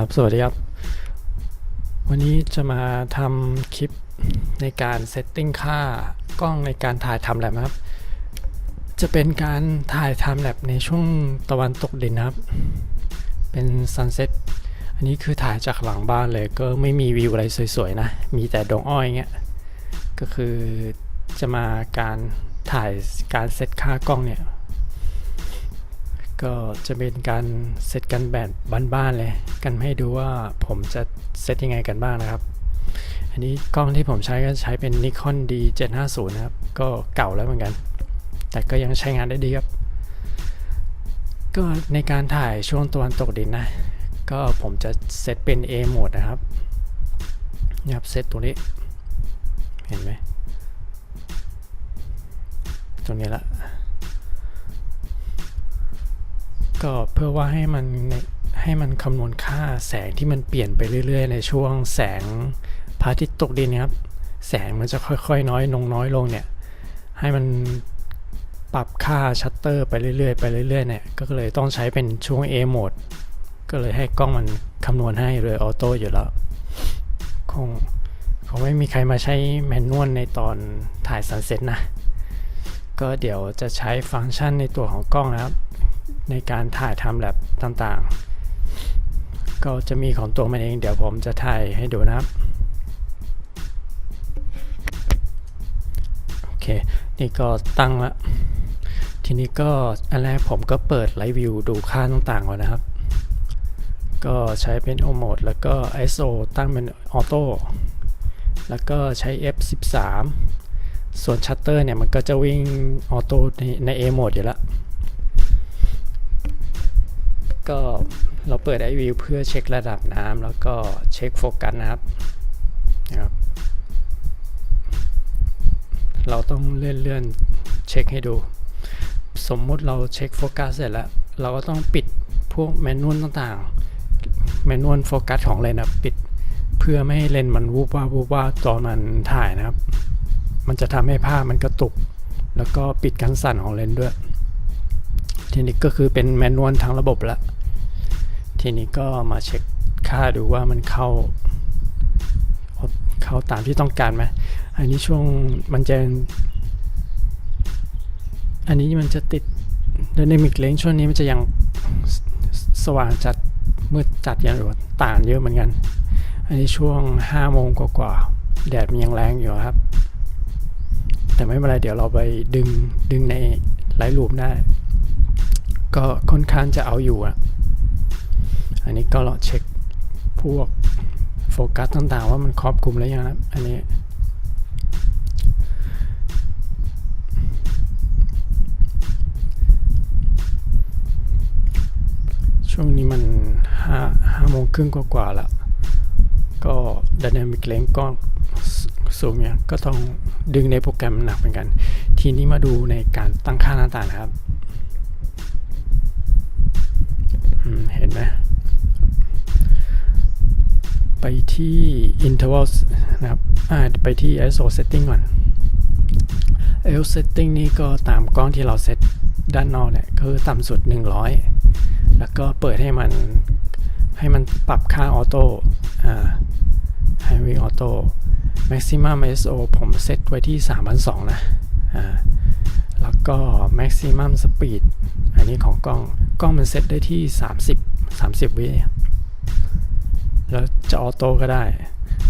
ครับ สวัสดีครับ วันนี้จะมาทำคลิปในการเซตติ้งค่ากล้องในการถ่ายทำแลบนะครับ จะเป็นการถ่ายทำแลบในช่วงตะวันตกดินนะครับ เป็นซันเซ็ต อันนี้คือถ่ายจากหลังบ้านเลย ก็ไม่มีวิวอะไรสวยๆนะ มีแต่ดงอ้อยเงี้ย ก็คือจะมาการถ่ายการเซตค่ากล้องเนี่ย ก็จะเป็นการเซตกันแบบบ้านๆเลย กันให้ดูว่าผมจะเซตยังไงกันบ้างนะครับ อันนี้กล้องที่ผมใช้ก็ใช้เป็น Nikon D750 นะครับ ก็เก่าแล้วเหมือนกัน แต่ก็ยังใช้งานได้ดีครับ ก็ในการถ่ายช่วงตะวันตกดินนะ ก็ผมจะเซตเป็น A โหมดนะครับนี่ครับเซตตัวนี้ เห็นไหมตรงนี้ละ ก็เพื่อว่าให้มันให้มันคำนวณค่าแสงที่มันเปลี่ยนไปเรื่อย ๆ ในช่วงแสงพระอาทิตย์ตกดินนะครับ แสงมันจะค่อยๆ น้อยลงน้อยลงเนี่ย ให้มันปรับค่าชัตเตอร์ไปเรื่อยๆ ไปเรื่อยๆ เนี่ย ก็เลยต้องใช้เป็นช่วง A โหมด ก็เลยให้กล้องมันคำนวณให้เลยออโต้อยู่แล้ว คงคงไม่มีใครมาใช้แมนนวลในตอนถ่ายซันเซ็ตนะ ก็เดี๋ยวจะใช้ฟังก์ชันในตัวของกล้องนะครับ ในการถ่ายทำแลบต่างๆ ก็จะมีของตัวมันเองเดี๋ยวผมจะถ่ายให้ดูนะครับโอเคนี่ก็ตั้งละทีนี้ก็อันแรกผมก็เปิดไลฟ์วิวดูค่าต่างๆก่อนนะครับ ก็ใช้เป็น O mode แล้วก็ ISO ตั้งเป็นออโต้แล้วก็ใช้ F13 ส่วนชัตเตอร์เนี่ยมันก็จะวิ่งออโต้ในใน A mode อยู่แล้ว ก็เราเปิดไอวิวเพื่อเช็คระดับน้ำแล้วก็เช็คโฟกัสนะครับนะครับ เราต้องเลื่อนเลื่อนเช็คให้ดู สมมุติเราเช็คโฟกัสเสร็จแล้ว เราก็ต้องปิดพวกแมนนวลต่างๆแมนนวลโฟกัสของเลนนะปิดเพื่อไม่ให้เลนมันวูบว่าวูบว่าตอนมันถ่ายนะครับ มันจะทำให้ภาพมันกระตุก แล้วก็ปิดการสั่นของเลนด้วย ทีนี้ก็คือเป็นแมนนวลทั้งระบบแล้ว ทีนี้ก็มาเช็คค่าดูว่ามันเข้า เข้าตามที่ต้องการไหมอันนี้ช่วงมันจะ อันนี้มันจะติด Dynamic Range ช่วงนี้มันจะยังสว่างจัดมืดจัดอย่างหรือว่าต่างเยอะเหมือนกัน อันนี้ช่วง5โมงกว่าๆแดดมันยังแรงอยู่ครับ แต่ไม่เป็นไรเดี๋ยวเราไปดึงดึงในไลท์รูปได้ ก็ค่อนข้างจะเอาอยู่อะ อันนี้ก็เราเช็คพวกโฟกัสต่างๆ ว่ามันครอบคลุมแล้วยังครับอันนี้ช่วงนี้มันห้าห้าโมงครึ่งกว่าๆแล้วก็ Dynamic Range ก็สูงเนี่ยก็ต้องดึงในโปรแกรมหนักเหมือนกัน ทีนี้มาดูในการตั้งค่าหน้าต่างนะครับ เห็นไหม ไปที่ intervals นะครับไปที่ ISO setting ก่อน ISO setting นี่ก็ตามกล้องที่เราเซตด้านนอกเนี่ยคือต่ำสุด 100 แล้วก็เปิดให้มันให้มันปรับค่าออโต้ให้วิ่งออโต้ maximum ISO ผมเซตไว้ที่ 3,200 นะอ่าแล้วก็ maximum speed อันนี้ของกล้อง กล้องมันเซตได้ที่ 30 30 วิ แล้วจะออโต้ก็ได้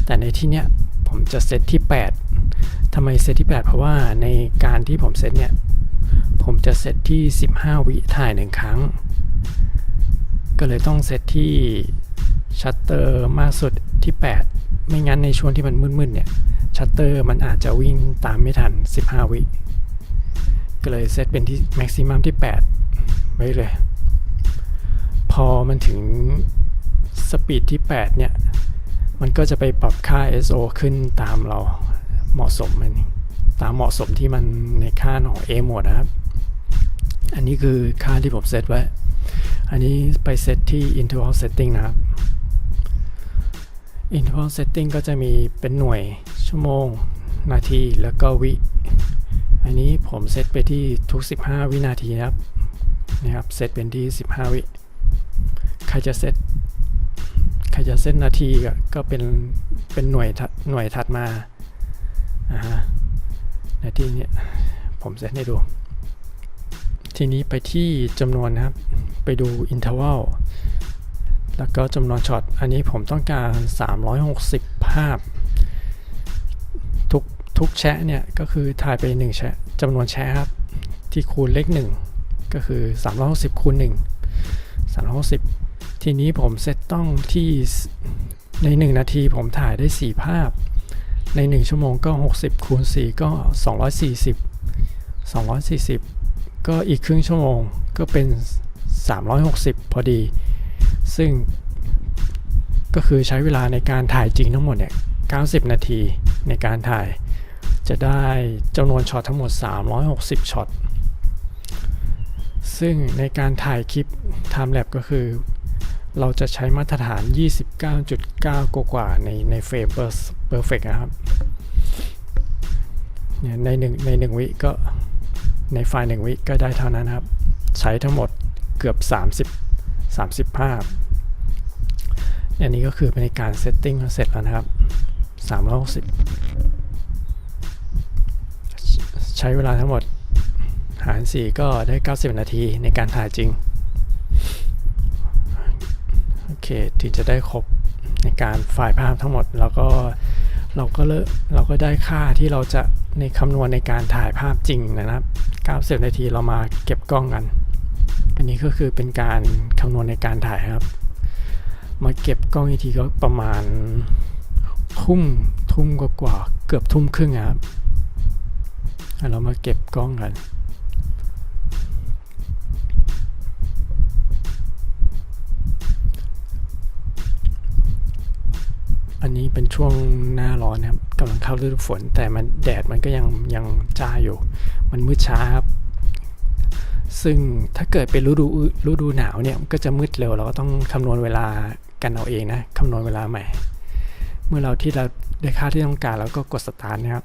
แต่ในที่เนี้ยผมจะเซตที่ 8ทำไมเซตที่ 8 เพราะว่าในการที่ผมเซตเนี่ย ผมจะเซตที่ 15 วิถ่ายหนึ่งครั้ง ก็เลยต้องเซตที่ชัตเตอร์มากสุดที่ 8 ไม่งั้นในช่วงที่มันมืดๆเนี่ยชัตเตอร์มันอาจจะวิ่งตามไม่ทัน 15 วิก็เลยเซตเป็นที่แม็กซิมัมที่ 8 ไว้เลย พอมันถึง สปีดที่ 8 เนี่ย มันก็จะไปปรับค่า SO ขึ้นตามเราเหมาะสมมันตามเหมาะสมที่มันในค่าของ A หมดนะครับ อันนี้คือค่าที่ผมเซตไว้ อันนี้ไปเซตที่ interval setting นะครับ interval setting ก็จะมีเป็นหน่วยชั่วโมง นาทีแล้วก็วิ อันนี้ผมเซตไปที่ทุก 15 วินาทีนะครับนะครับ เซตเป็นที่ 15 วิ ใครจะเซต รจะเส้นนาทีก็เป็นเป็นหน่วยถัดหน่วยถัดมาอ่าฮะนาทีเนี่ยผมเซตให้ดู ทีนี้ไปที่จำนวนนะครับ ไปดู interval แล้วก็จำนวนช็อต อันนี้ผมต้องการ 360 ภาพ ทุกทุกแชะเนี่ย ก็คือถ่ายไป 1 แชะจำนวนแชะครับ ที่คูณเลข1ก็คือ 360คูณ1 360 ทีนี้ผมเซตต้องที่ใน 1 นาทีผมถ่ายได้ 4 ภาพ ใน 1 ชั่วโมงก็ 60คูณ4ก็ 240 240 ก็อีกครึ่งชั่วโมงก็เป็น 360 พอดี ซึ่งก็คือใช้เวลาในการถ่ายจริงทั้งหมดเนี่ย 90 นาทีในการถ่ายจะได้จำนวนช็อตทั้งหมด 360 ช็อต ซึ่งในการถ่ายคลิป Time Lapse ก็คือ เราจะใช้มาตรฐาน 29.9 กว่าในในเฟรมเปอร์เฟกนะครับเนี่ยในหนึ่งในหนึ่งวิก็ในไฟล์หนึ่งวิก็ได้เท่านั้นครับ ใช้ทั้งหมดเกือบ 30 30 ภาพ อันนี้ก็คือเป็นการเซตติ้งเสร็จแล้วนะครับ 360 ใช้เวลาทั้งหมดหาร 4 ก็ได้ 90 นาทีในการถ่ายจริง โอเคถึงจะได้ครบในการไฟล์ภาพทั้งหมด แล้วก็เราก็เลเราก็ได้ค่าที่เราจะในคำนวณในการถ่ายภาพจริงนะครับ 90 นาทีเรามาเก็บกล้องกัน อันนี้ก็คือเป็นการคำนวณในการถ่ายครับ มาเก็บกล้องอีกทีก็ประมาณทุ่มทุ่มกว่าเกือบทุ่มครึ่งครับอะเรามาเก็บกล้องกัน อันนี้เป็นช่วงหน้าร้อนนะครับกำลังเข้าฤดูฝน แต่มันแดดมันก็ยังยังจ้าอยู่ มันมืดช้าครับ ซึ่งถ้าเกิดเป็นฤดูฤดูหนาวเนี่ยก็จะมืดเร็วเราก็ต้องคำนวณเวลากันเอาเองนะคำนวณเวลาใหม่ เมื่อเราที่เราได้ค่าที่ต้องการแล้วก็กดสตาร์ทนะครับ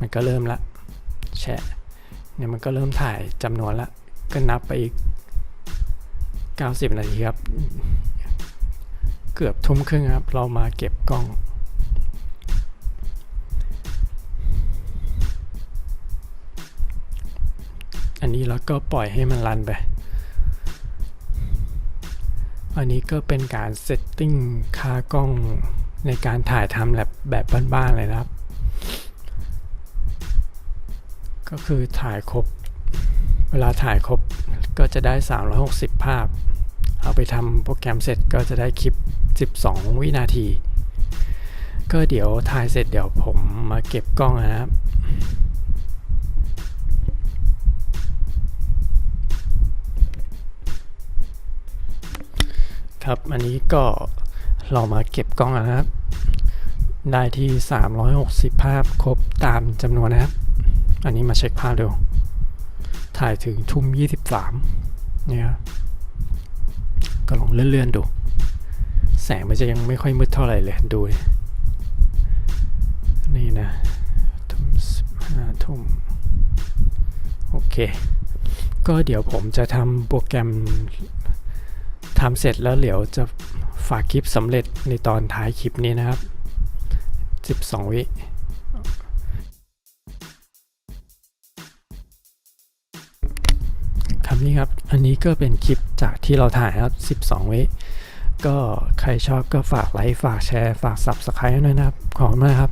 มันก็เริ่มละแชะเนี่ยมันก็เริ่มถ่ายจำนวนละก็นับไปอีก 90 นาทีครับ เกือบทุ่มครึ่งครับ เรามาเก็บกล้อง อันนี้เราก็ปล่อยให้มันรันไป อันนี้ก็เป็นการเซตติ้งค่ากล้องในการถ่ายทำแบบแบบบ้านๆเลยนะครับ ก็คือถ่ายครบ เวลาถ่ายครบก็จะได้ 360 ภาพ เอาไปทำโปรแกรมเสร็จก็จะได้คลิป 12 วินาที ก็เดี๋ยวถ่ายเสร็จเดี๋ยวผมมาเก็บกล้องนะครับครับ อันนี้ก็เรามาเก็บกล้องนะครับ ได้ที่ 360 ภาพครบตามจำนวนนะครับ อันนี้มาเช็คภาพดู ถ่ายถึงทุ่ม 23 เนี่ยครับก็ลองเลื่อนๆดู งมันจะยังไม่ค่อยมืดเท่าไหร่เลย ดู นี่นะทุ่มสิบห้าทุ่มโอเค ก็เดี๋ยวผมจะทำโปรแกรมทำเสร็จแล้วเดี๋ยวจะฝากคลิปสำเร็จในตอนท้ายคลิปนี้นะครับ 12 วิครับนี่ครับ อันนี้ก็เป็นคลิปจากที่เราถ่ายครับ 12 วิ ก็ใครชอบก็ฝากไลค์ ฝากแชร์ ฝาก Subscribe ด้วยนะครับ ขอบคุณมากครับ